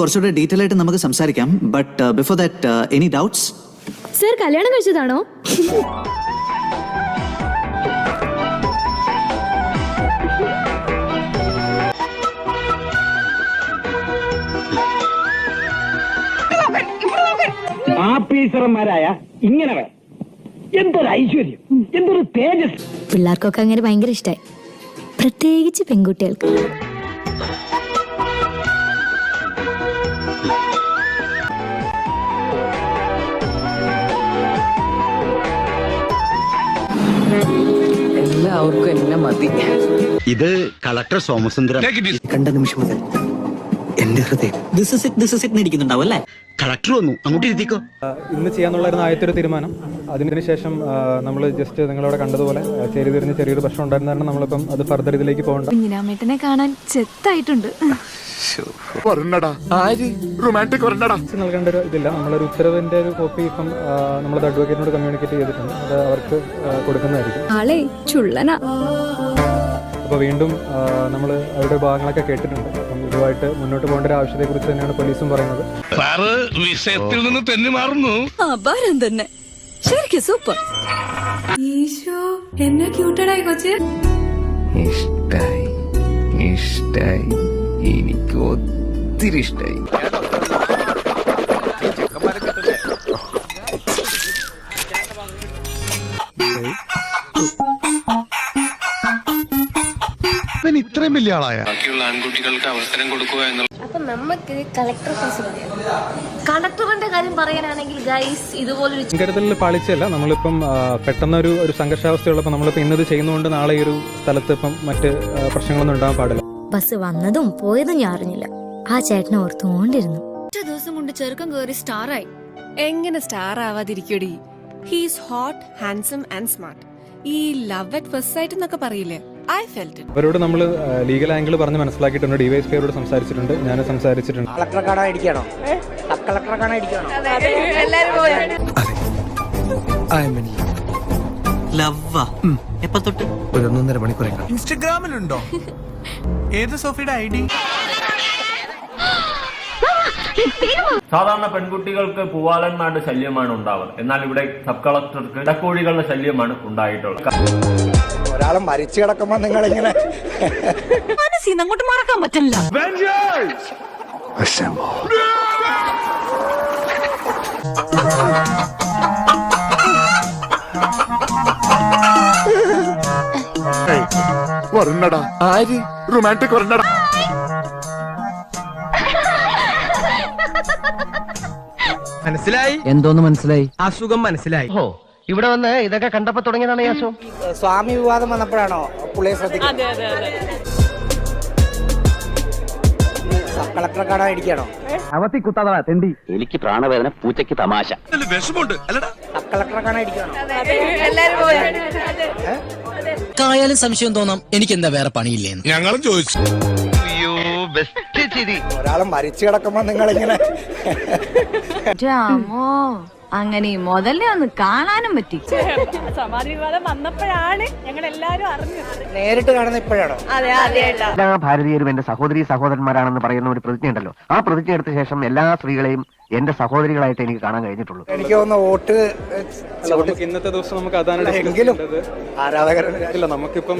കുറച്ചുകൂടെ ഡീറ്റെയിൽ ആയിട്ട് നമുക്ക് സംസാരിക്കാം. But before that any doubts sir കല്യാണം കഴിച്ചതാണോ? ആഫീസർമാരായ ഇങ്ങനെ എന്തൊരു ഐശ്വര്യം എന്തൊരു തേജസ്. പിള്ളേർക്കൊക്കെ അങ്ങനെ ഭയങ്കര ഇഷ്ടമായി പ്രത്യേകിച്ച് പെൺകുട്ടികൾക്ക്. എന്നെ മതി. ഇത് കളക്ടർ സോമസുന്ദരം. കണ്ട നിമിഷം മുതൽ എന്റെ ഹൃദയം. This is it this is it ഇരിക്കുന്നുണ്ടാവും അല്ലേ? കളക്ടർ വന്നു. അങ്ങോട്ട് ഇരുത്തിക്കോ. ഇന്ന് ചെയ്യാന്നുള്ളായിരുന്നു ആദ്യത്തെ ഒരു തീരുമാനം. അതിന് ശേഷം നമ്മൾ ജസ്റ്റ് നിങ്ങളവിടെ കണ്ടതുപോലെ ചെറിയ ചേരി തിരിഞ്ഞ് ചെറിയൊരു പ്രശ്നം ഉണ്ടായിരുന്ന കാരണം നമ്മളിപ്പം അത് ഫർദർ ഇതിലേക്ക് പോകണ്ട. കാണാൻ ചെത്തായിട്ടുണ്ട്. ഇത് നൽകേണ്ട ഒരു ഇതില്ല. നമ്മളൊരു ഉത്തരവിന്റെ ഒരു കോപ്പി ഇപ്പം നമ്മളത് അഡ്വക്കേറ്റിനോട് കമ്മ്യൂണിക്കേറ്റ് ചെയ്തിട്ടുണ്ട്. അത് അവർക്ക് കൊടുക്കുന്നതായിരിക്കും. ആളെ ചുള്ളനാ. അപ്പോൾ വീണ്ടും നമ്മൾ അവരുടെ ഭാഗങ്ങളൊക്കെ കേട്ടിട്ടുണ്ട്. അപ്പം ഇതുമായിട്ട് മുന്നോട്ട് പോകേണ്ട ഒരു ആവശ്യത്തെക്കുറിച്ച് തന്നെയാണ് പോലീസും പറയുന്നത്. സാറ് വിഷയത്തിൽ നിന്ന് തെന്നി മാറുന്നു. അപാരം തന്നെ. ശരിക്കും സൂപ്പർ. ഈശോ എന്നെ ക്യൂട്ടഡായി കൊച്ചേ. ഇഷ്ടായി ഇഷ്ടായി. എനിക്ക് ഒത്തിരി ഇഷ്ടായി. ഇത്രയും വലിയ ആളായ? ബാക്കിയുള്ള ആൺകുട്ടികൾക്ക് അവസരം കൊടുക്കുക എന്നുള്ള അപ്പൊ നമുക്ക് കളക്ടർ കളക്ടറിന്റെ കാര്യം പറയാനാണെങ്കിൽ ഗൈസ് ഇതുപോലൊരു പാളിച്ചല്ല നമ്മളിപ്പം പെട്ടെന്ന് ഒരു ഒരു സംഘർഷാവസ്ഥയുള്ളപ്പോൾ നമ്മളിപ്പോൾ ഇന്നത് ചെയ്യുന്നതുകൊണ്ട് നാളെ ഈ ഒരു സ്ഥലത്ത് ഇപ്പം മറ്റ് പ്രശ്നങ്ങളൊന്നും ഉണ്ടാകാൻ പാടില്ല. ബസ് വന്നതും പോയതും ഞാൻ അറിഞ്ഞില്ല. ആ ചേട്ടനെ ഓർത്തുകൊണ്ടിരുന്നു. ഒറ്റ ദിവസം കൊണ്ട് ചെറുക്കം കയറി സ്റ്റാറായി. എങ്ങനെ star ആവാതിരിക്കടി he's hot handsome and smart ഈ ലവ് അറ്റ് ഫസ്റ്റ് സൈറ്റ് എന്നൊക്കെ പറയില്ലേ? അവരോട് നമ്മൾ ലീഗൽ ആംഗിൾ പറഞ്ഞ് മനസ്സിലാക്കിയിട്ടുണ്ട്. ഡിവൈസ് പിയോട് സംസാരിച്ചിട്ടുണ്ട്. ഞാൻ സംസാരിച്ചിട്ടുണ്ട്. ഇൻസ്റ്റഗ്രാമിലുണ്ടോ? ഏത് സോഫിയുടെ ഐ ഡി? സാധാരണ പെൺകുട്ടികൾക്ക് പൂവാലന്മാരുടെ ശല്യമാണ് ഉണ്ടാവുക എന്നാൽ ഇവിടെ സബ് കളക്ടർക്ക് ഇടക്കോഴികളുടെ ശല്യമാണ് ഉണ്ടായിട്ടുള്ളത്. ഒരാൾ മരിച്ചു കിടക്കുമ്പോ നിങ്ങൾ ഇങ്ങനെ അങ്ങോട്ട് മറക്കാൻ പറ്റില്ല. ആര്? റൊമാന്റിക് വരണ്ടടാ മനസ്സിലായി? എന്തോന്ന് മനസ്സിലായി? അസുഖം മനസ്സിലായി. ഓ ഇവിടെ വന്ന് ഇതൊക്കെ കണ്ടപ്പോ തുടങ്ങിയതാണ് ഈ അസുഖം? സ്വാമി വിവാദം വന്നപ്പോഴാണോ പുള്ളിയെ ശ്രദ്ധിക്കുന്നത്? കളക്ടറെ കാണാൻ ഇരിക്കണോ അവത്തി കുത്താതാ തെണ്ടി. എനിക്ക് പ്രാണവേദന പൂച്ചയ്ക്ക് തമാശ. വിഷമുണ്ട് അല്ലടാ. സബ് കളക്ടറെ കാണാൻ ഇരിക്കണോ കായാലും സംശയം തോന്നാം എനിക്ക് എന്താ വേറെ പണിയില്ലേന്ന്. ഞങ്ങളും ചോദിച്ചു. ബെസ്റ്റ് ചിരി. ഒരാളെ മരിച്ചു കിടക്കുമ്പോ നിങ്ങൾ ഇങ്ങനെ അമ്മോ അങ്ങനെ മുതലേ ഒന്ന് കാണാനും പറ്റി. സമാധി വിവാദം വന്നപ്പോഴാണ് ഞങ്ങൾ എല്ലാരും അറിഞ്ഞത്. നേരിട്ട് കാണുന്ന ഇപ്പോഴാണോ? അതെ അതെ എല്ലാ ഭാരതീയരും എന്റെ സഹോദരി സഹോദരന്മാരാണെന്ന് പറയുന്ന ഒരു പ്രതിജ്ഞ ഉണ്ടല്ലോ. ആ പ്രതിജ്ഞ എടുത്ത ശേഷം എല്ലാ സ്ത്രീകളെയും എന്റെ സഹോദരികളായിട്ട് എനിക്ക് കാണാൻ കഴിഞ്ഞിട്ടുള്ളൂ. എനിക്ക് തോന്നുന്നു വോട്ട് ഇന്നത്തെ ദിവസം നമുക്ക് അതാണ് ആരാധകരല്ല എങ്കിലും നമുക്കിപ്പം